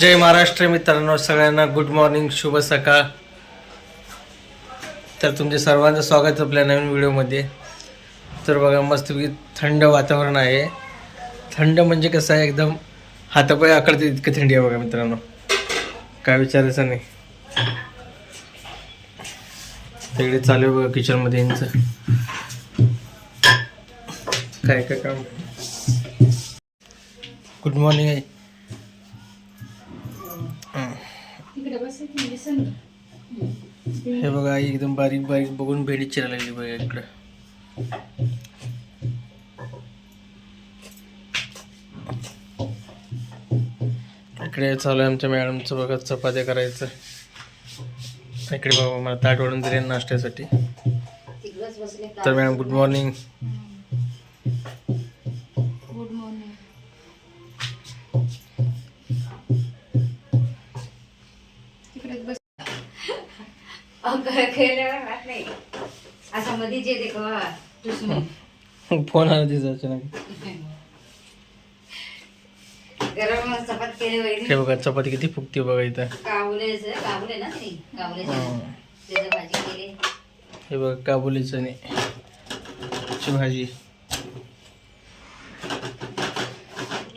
जय महाराष्ट्र मित्रांनो सगळ्यांना good morning शुभ सकाळ. तर तुमचे सर्वांचं स्वागत आपल्या नवीन व्हिडिओमध्ये. तर बघा मस्तपैकी थंड वातावरण आहे. थंड म्हणजे कसं आहे एकदम हातापाय आकडते इतकं थंडी आहे बघा मित्रांनो. काय विचारायचं नाही. तिकडे चालू आहे बघा किचनमध्ये यांचं. काय काय काम? गुड मॉर्निंग आहे हे बघा आई एकदम बारीक बारीक बघून भेडी चिरायला लागली बघा इकडं. इकडे चालू आहे आमच्या मॅडमचं बघा चपात्या करायचं. इकडे बाबा मला ताट ओढून दिले नाश्त्यासाठी. तर मॅडम गुड मॉर्निंग. असं फोन आला तिचा अचानक. गरम चपात केली हे वहिनी बघा चपाती किती फुगते बघा इथं. काबुलेच काबुले ना ती काबुले हं. त्याची भाजी केली हे बघा काबुलीचं आणि ची भाजी.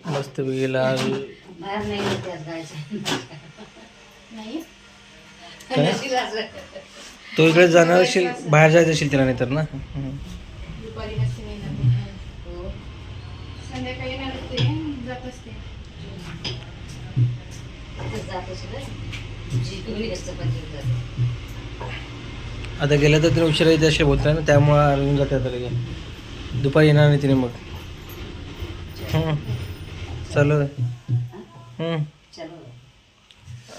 मस्त पैकी लाल. बाहेर नाही? काय? तो इकडे जाणार असेल बाहेर जायचं असेल तिला नाही. तर ना? हं. चपाती करते. आता गेलं तर तिने उशिरा येते असे बोलताय ना त्यामुळं अरविंद जाते आता लगे दुपारी येणार नाही तिने मग. चालू आहे. चलो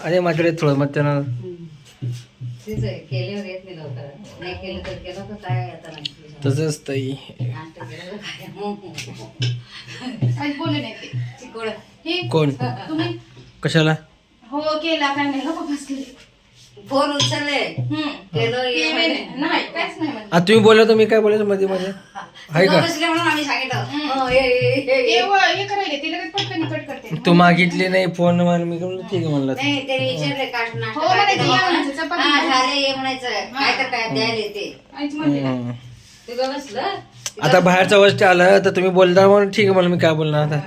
अरे माझ्याकडे थोडं मग त्यांना हम्म. तेच आहे, केल्यावर येत नाही लवकर नाही केलं तर केलं तर काय आता नाही तसंच ताई हं, हं. हे कोण तुम्ही कशाला हो केला काय नाही हो फोन उचलले हम्म. केलं. नाही नाही, काहीच नाही म्हणलं. आता तुम्ही बोलला मी काय बोलायचं मध्ये मध्ये? आहे का? तुला बसले म्हणून आम्ही सांगितलं. हो, ये, ये, ये, ते मागितली नाही फोन मला मी म्हणलं, ठीक आहे म्हणलं हो, हा, हं. आता बाहेरचा वस्तू आलं तर तुम्ही बोलता म्हणून ठीक आहे म्हणलं मी काय बोलणार आता.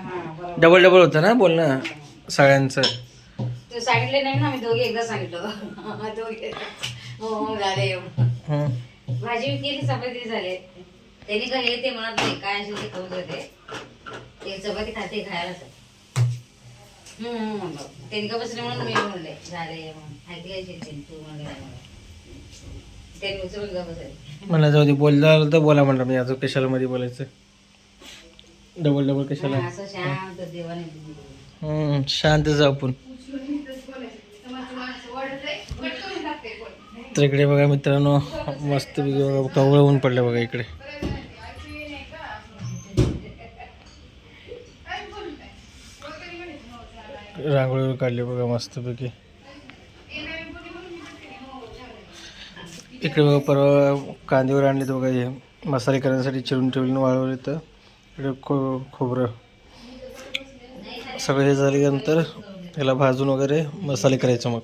डबल डबल होतं ना बोलणं सगळ्यांचं. तू सांगितले नाही ना आम्ही दोघे एकदा सांगितलं. दोघे. हो हो, झाले भाजी केली चपाती झाले. त्यांनी काय हे ते म्हणत नाही काय असेल ते खाऊन जाते ते चपाती खाते खायला हम्म. त्यांनी का बसले म्हणून मी म्हणले झाले म्हणून ऐकले असेल त्यांनी, तू म्हणले नाही म्हणून. त्यांनी उचलून का बसले? मला जाऊ दे बोलला तर बोला म्हणलं मी अजून कशाला मध्ये बोलायचं? डबल डबल कशाला? असं शांत देवाने शांत जाऊ आपण. तर इकडे बघा मित्रांनो मस्त कवळं ऊन पडलं बघा इकडे. रांगोळी काढली बघा मस्तपैकी इकडे बघा परवा कांदीवर आणले तर बघा हे मसाले करण्यासाठी चिरून ठेवले वाळवले तर इकडे खो खोबरं. सगळं हे झाल्यानंतर याला भाजून वगैरे मसाले करायचं मग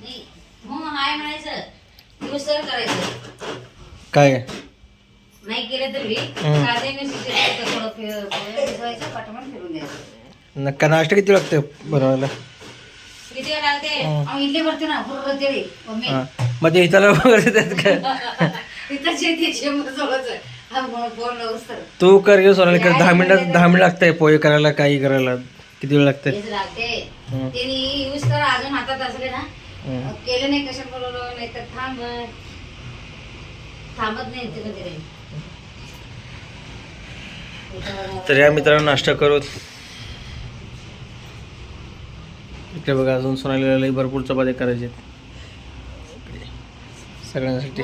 नाही हो हाय म्हणायचं सर करायचं. काय? नाही केलं तरी हम्म. कांदे मिरची थोडं फिर- भिजवायचं पाठवून फिरून द्यायचं. नक्का नाश्ता किती लागते बनवायला? किती वेळ लागते? हं. आम्ही इडली करते ना पूर्ण तेळी मम्मी. हां. मग ते इथला वगैरे त्यात काय तिथं शेती शेंबूर जवळच फोन लावूस तर. तू कर घेऊ सोनाली कर. दहा मिनिटात दहा मिनिट लागतंय पोहे करायला काही करायला. किती वेळ लागतंय? लागते. त्यांनी यूज कर अजून हातात असले ना. केलं नाही कशा बोलवलं नाही तर थांब थांबत. नाही ते कधी तर या मित्रांनो नाश्ता करूत इकडे बघा अजून सोनालीला लई भरपूर चपात्या करायचे सगळ्यांसाठी.